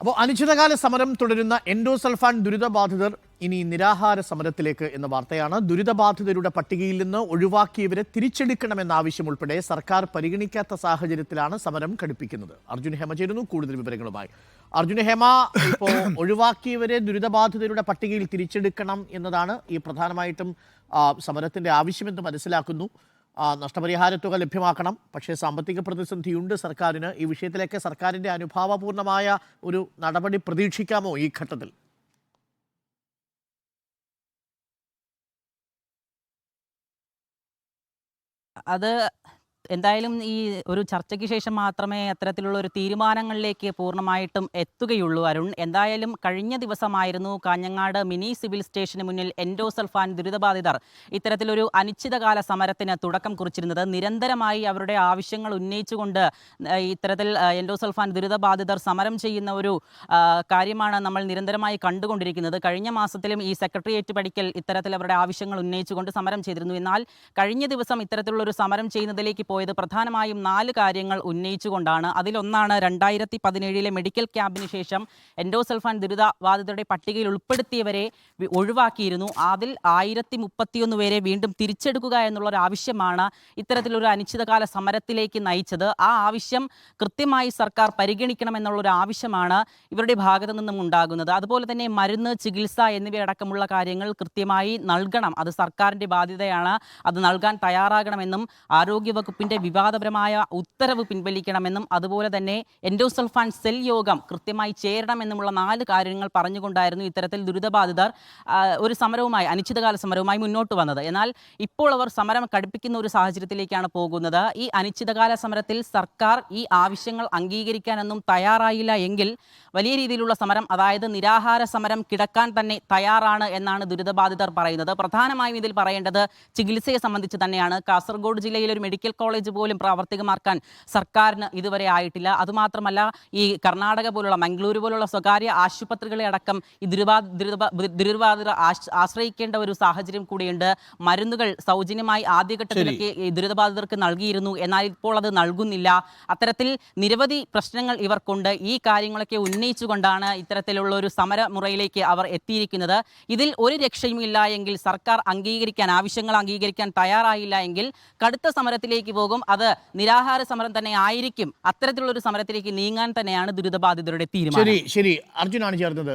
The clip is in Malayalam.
അപ്പോൾ അനിശ്ചിതകാല സമരം തുടരുന്ന എൻഡോസൾഫാൻ ദുരിതബാധിതർ ഇനി നിരാഹാര സമരത്തിലേക്ക് എന്ന വാർത്തയാണ്. ദുരിതബാധിതരുടെ പട്ടികയിൽ നിന്ന് ഒഴിവാക്കിയവരെ തിരിച്ചെടുക്കണമെന്ന ആവശ്യം ഉൾപ്പെടെ സർക്കാർ പരിഗണിക്കാത്ത സാഹചര്യത്തിലാണ് സമരം ഘടിപ്പിക്കുന്നത്. അർജുൻ ഹേമ ചേരുന്നു കൂടുതൽ വിവരങ്ങളുമായി. അർജുൻ ഹേമ ഇപ്പോൾ ഒഴിവാക്കിയവരെ ദുരിതബാധിതരുടെ പട്ടികയിൽ തിരിച്ചെടുക്കണം എന്നതാണ് ഈ പ്രധാനമായിട്ടും സമരത്തിന്റെ ആവശ്യമെന്ന് മനസ്സിലാക്കുന്നു. ആ, നഷ്ടപരിഹാര തുക ലഭ്യമാക്കണം. പക്ഷേ സാമ്പത്തിക പ്രതിസന്ധിയുണ്ട്. സർക്കാരിന് ഈ വിഷയത്തിലേക്ക് സർക്കാരിന്റെ അനുഭാവപൂർണമായ ഒരു നടപടി പ്രതീക്ഷിക്കാമോ ഈ ഘട്ടത്തിൽ? അത് എന്തായാലും ഈ ഒരു ചർച്ചയ്ക്ക് ശേഷം മാത്രമേ അത്തരത്തിലുള്ള ഒരു തീരുമാനങ്ങളിലേക്ക് പൂർണമായിട്ടും എത്തുകയുള്ളൂ. അരുൺ എന്തായാലും കഴിഞ്ഞ ദിവസമായിരുന്നു കാഞ്ഞങ്ങാട് മിനി സിവിൽ സ്റ്റേഷന് മുന്നിൽ എൻഡോസൾഫാൻ ദുരിതബാധിതർ ഇത്തരത്തിലൊരു അനിശ്ചിതകാല സമരത്തിന് തുടക്കം കുറിച്ചിരുന്നത്. നിരന്തരമായി അവരുടെ ആവശ്യങ്ങൾ ഉന്നയിച്ചുകൊണ്ട് ഇത്തരത്തിൽ എൻഡോസൽഫാൻ ദുരിതബാധിതർ സമരം ചെയ്യുന്ന ഒരു കാര്യമാണ് നമ്മൾ നിരന്തരമായി കണ്ടുകൊണ്ടിരിക്കുന്നത്. കഴിഞ്ഞ മാസത്തിലും ഈ സെക്രട്ടേറിയറ്റ് പഠിക്കൽ ഇത്തരത്തിൽ അവരുടെ ആവശ്യങ്ങൾ ഉന്നയിച്ചുകൊണ്ട് സമരം ചെയ്തിരുന്നു. എന്നാൽ കഴിഞ്ഞ ദിവസം ഇത്തരത്തിലുള്ള ഒരു സമരം ചെയ്യുന്നതിലേക്ക് പോയത്. പ്രധാനമായും നാല് കാര്യങ്ങൾ ഉന്നയിച്ചുകൊണ്ടാണ്. അതിലൊന്നാണ് രണ്ടായിരത്തി പതിനേഴിലെ മെഡിക്കൽ ക്യാമ്പിന് ശേഷം എൻഡോസൾഫാൻ ദുരിതബാധിതരുടെ പട്ടികയിൽ ഉൾപ്പെടുത്തിയവരെ ഒഴിവാക്കിയിരുന്നു. അതിൽ ആയിരത്തി മുപ്പത്തിയൊന്ന് പേരെ വീണ്ടും തിരിച്ചെടുക്കുക എന്നുള്ള ഒരു ആവശ്യമാണ് ഇത്തരത്തിലൊരു അനിശ്ചിതകാല സമരത്തിലേക്ക് നയിച്ചത്. ആ ആവശ്യം കൃത്യമായി സർക്കാർ പരിഗണിക്കണം ഒരു ആവശ്യമാണ് ഇവരുടെ ഭാഗത്തു നിന്നും ഉണ്ടാകുന്നത്. അതുപോലെ തന്നെ മരുന്ന് ചികിത്സ എന്നിവയടക്കമുള്ള കാര്യങ്ങൾ കൃത്യമായി നൽകണം. അത് സർക്കാരിന്റെ ബാധ്യതയാണ്. അത് നൽകാൻ തയ്യാറാകണമെന്നും ആരോഗ്യവകുപ്പിന്റെ വിവാദപരമായ ഉത്തരവ് പിൻവലിക്കണമെന്നും അതുപോലെ തന്നെ എൻഡോസൾഫാൻ സെൽ യോഗം കൃത്യമായി ചേരണമെന്നുമുള്ള നാല് കാര്യങ്ങൾ പറഞ്ഞുകൊണ്ടായിരുന്നു ഇത്തരത്തിൽ ദുരിതബാധിതർ ഒരു സമരവുമായി അനിശ്ചിതകാല സമരവുമായി മുന്നോട്ട് വന്നത്. എന്നാൽ ഇപ്പോൾ അവർ സമരം കടുപ്പിക്കുന്ന ഒരു സാഹചര്യത്തിലേക്കാണ് പോകുന്നത്. ഈ അനിശ്ചിതകാല സമരത്തിൽ സർക്കാർ ഈ ആവശ്യങ്ങൾ അംഗീകരിക്കാനൊന്നും തയ്യാറായില്ല എങ്കിൽ വലിയ രീതിയിലുള്ള സമരം അതായത് നിരാഹാര സമരം കിടക്കാൻ തന്നെ തയ്യാറാണ് എന്നാണ് ദുരിതബാധിതർ പറയുന്നത്. പ്രധാനമായും ഇതിൽ പറയേണ്ടത് ചികിത്സയെ സംബന്ധിച്ച് തന്നെയാണ്. കാസർഗോഡ് ജില്ലയിൽ ഒരു മെഡിക്കൽ കോളേജ് പോലും പ്രാവർത്തികമാക്കാൻ സർക്കാരിന് ഇതുവരെ ആയിട്ടില്ല. അതുമാത്രമല്ല ഈ കർണാടക പോലുള്ള മംഗളൂരു പോലുള്ള സ്വകാര്യ ആശുപത്രികളെ അടക്കം ഈ ദുരിതാ ദുരിതബാധിതർ ആശ്രയിക്കേണ്ട ഒരു സാഹചര്യം കൂടിയുണ്ട്. മരുന്നുകൾ സൗജന്യമായി ആദ്യഘട്ടത്തിലൊക്കെ ദുരിതബാധിതർക്ക് നൽകിയിരുന്നു. എന്നാൽ ഇപ്പോൾ അത് നൽകുന്നില്ല. അത്തരത്തിൽ നിരവധി പ്രശ്നങ്ങൾ ഇവർക്കുണ്ട്. ഈ കാര്യങ്ങളൊക്കെ ഉന്നയിച്ചുകൊണ്ടാണ് ഇത്തരത്തിലുള്ള ഒരു സമരമുറയിലേക്ക് അവർ എത്തിയിരിക്കുന്നത്. ഇതിൽ ഒരു രക്ഷയുമില്ല എങ്കിൽ സർക്കാർ അംഗീകരിക്കാൻ ആവശ്യങ്ങൾ അംഗീകരിക്കാൻ തയ്യാറായില്ല എങ്കിൽ കടുത്ത സമരത്തിലേക്ക് പോകും. അത് നിരാഹാര സമരം തന്നെ ആയിരിക്കും. അത്തരത്തിലുള്ള ഒരു സമരത്തിലേക്ക് നീങ്ങാൻ തന്നെയാണ് ദുരിതബാധിതരുടെ തീരുമാനം. ശരി ശരി. അർജുനാണ് ചേർന്നത്.